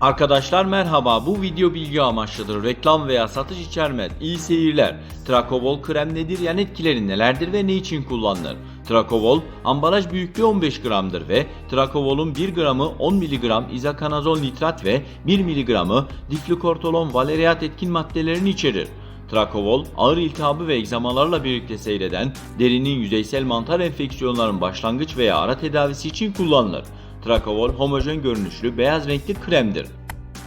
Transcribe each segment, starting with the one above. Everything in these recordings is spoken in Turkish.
Arkadaşlar merhaba bu video bilgi amaçlıdır. Reklam veya satış içermez. İyi seyirler. Trakovol krem nedir? Yan etkileri nelerdir ve ne için kullanılır? Trakovol ambalaj büyüklüğü 15 gramdır ve Trakovol'un 1 gramı 10 mg izakanazol nitrat ve 1 mg'ı diflukortolon valeriat etkin maddelerini içerir. Trakovol, ağır iltihabı ve egzamalarla birlikte seyreden derinin yüzeysel mantar enfeksiyonların başlangıç veya ara tedavisi için kullanılır. Trakovol homojen görünüşlü beyaz renkli kremdir.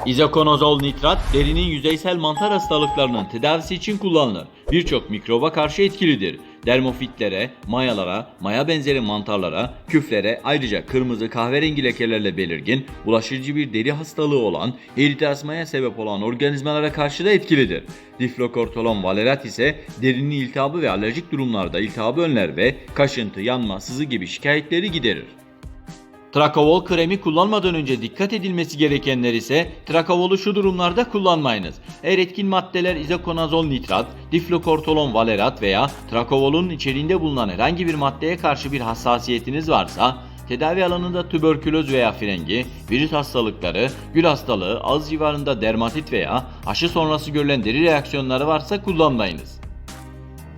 İzokonazol nitrat derinin yüzeysel mantar hastalıklarının tedavisi için kullanılır. Birçok mikroba karşı etkilidir. Dermofitlere, mayalara, maya benzeri mantarlara, küflere ayrıca kırmızı kahverengi lekelerle belirgin, bulaşıcı bir deri hastalığı olan, eritazmaya sebep olan organizmalara karşı da etkilidir. Diflokortolon valerat ise derinin iltihabı ve alerjik durumlarda iltihabı önler ve kaşıntı, yanma, sızı gibi şikayetleri giderir. Trakovol kremi kullanmadan önce dikkat edilmesi gerekenler ise Trakovol'u şu durumlarda kullanmayınız. Eğer etkin maddeler izokonazol nitrat, diflokortolon valerat veya Trakovol'un içeriğinde bulunan herhangi bir maddeye karşı bir hassasiyetiniz varsa Tedavi alanında tüberküloz veya frengi, virüs hastalıkları, gül hastalığı, ağız civarında dermatit veya aşı sonrası görülen deri reaksiyonları varsa kullanmayınız.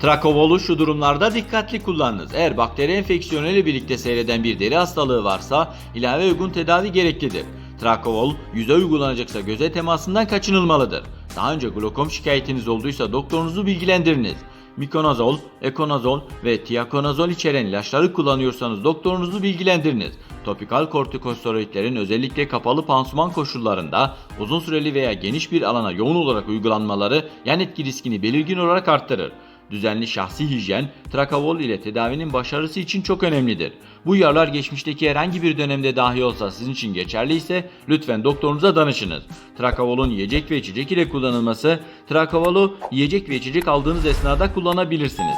Trakovol'u şu durumlarda dikkatli kullanınız. Eğer bakteri enfeksiyonu ile birlikte seyreden bir deri hastalığı varsa ilave uygun tedavi gereklidir. Trakovol yüze uygulanacaksa göze temasından kaçınılmalıdır. Daha önce glokom şikayetiniz olduysa doktorunuzu bilgilendiriniz. Mikonazol, ekonazol ve tiakonazol içeren ilaçları kullanıyorsanız doktorunuzu bilgilendiriniz. Topikal kortikosteroidlerin özellikle kapalı pansuman koşullarında uzun süreli veya geniş bir alana yoğun olarak uygulanmaları yan etki riskini belirgin olarak arttırır. Düzenli şahsi hijyen, trakavol ile tedavinin başarısı için çok önemlidir. Bu uyarılar geçmişteki herhangi bir dönemde dahi olsa sizin için geçerli ise lütfen doktorunuza danışınız. Trakavolun yiyecek ve içecek ile kullanılması, trakavolu yiyecek ve içecek aldığınız esnada kullanabilirsiniz.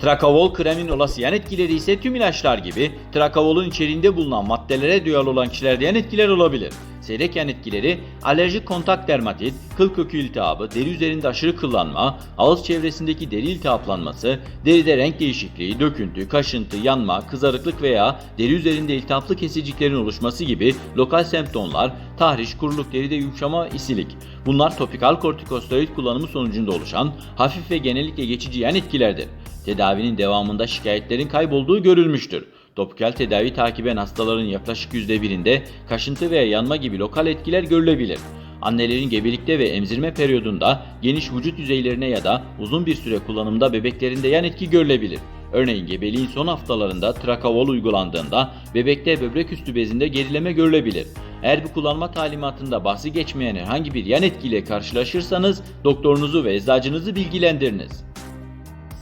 Trakavol kremin olası yan etkileri ise tüm ilaçlar gibi trakavolun içeriğinde bulunan maddelere duyarlı olan kişilerde yan etkiler olabilir. Seyrek yan etkileri alerjik kontak dermatit, kıl kökü iltihabı, deri üzerinde aşırı kıllanma, ağız çevresindeki deri iltihaplanması, deride renk değişikliği, döküntü, kaşıntı, yanma, kızarıklık veya deri üzerinde iltihaplı kesiciklerin oluşması gibi lokal semptomlar, tahriş, kuruluk, deride yumuşama, isilik. Bunlar topikal kortikosteroid kullanımı sonucunda oluşan hafif ve genellikle geçici yan etkilerdir. Tedavinin devamında şikayetlerin kaybolduğu görülmüştür. Topikal tedavi takiben hastaların yaklaşık %1'inde kaşıntı veya yanma gibi lokal etkiler görülebilir. Annelerin gebelikte ve emzirme periyodunda geniş vücut yüzeylerine ya da uzun bir süre kullanımda bebeklerinde yan etki görülebilir. Örneğin gebeliğin son haftalarında trakavol uygulandığında bebekte böbrek üstü bezinde gerileme görülebilir. Eğer bu kullanma talimatında bahsi geçmeyen herhangi bir yan etkiyle karşılaşırsanız doktorunuzu ve eczacınızı bilgilendiriniz.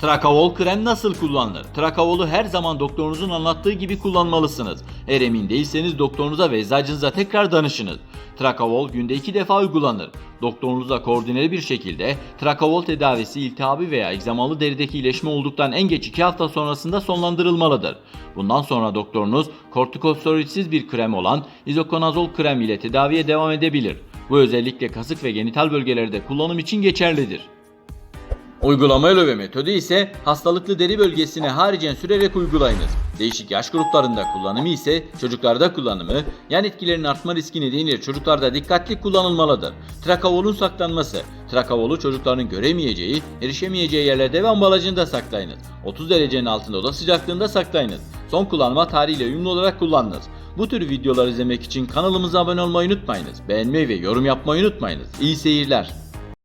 Trakavol krem nasıl kullanılır? Trakavolu her zaman doktorunuzun anlattığı gibi kullanmalısınız. Eğer emin değilseniz doktorunuza ve eczacınıza tekrar danışınız. Trakavol günde 2 defa uygulanır. Doktorunuzla koordineli bir şekilde Trakavol tedavisi iltihabi veya egzamalı derideki iyileşme olduktan en geç 2 hafta sonrasında sonlandırılmalıdır. Bundan sonra doktorunuz kortikosteroidsiz bir krem olan izokonazol krem ile tedaviye devam edebilir. Bu özellikle kasık ve genital bölgelerde kullanım için geçerlidir. Uygulama yolu ve metodu ise hastalıklı deri bölgesine haricen sürerek uygulayınız. Değişik yaş gruplarında kullanımı ise çocuklarda kullanımı, yan etkilerin artma riski nedeniyle çocuklarda dikkatli kullanılmalıdır. Trakavolun saklanması. Trakavolu çocukların göremeyeceği, erişemeyeceği yerlerde ve ambalajında saklayınız. 30 derecenin altında oda sıcaklığında saklayınız. Son kullanma tarihiyle uyumlu olarak kullanınız. Bu tür videolar izlemek için kanalımıza abone olmayı unutmayınız. Beğenmeyi ve yorum yapmayı unutmayınız. İyi seyirler.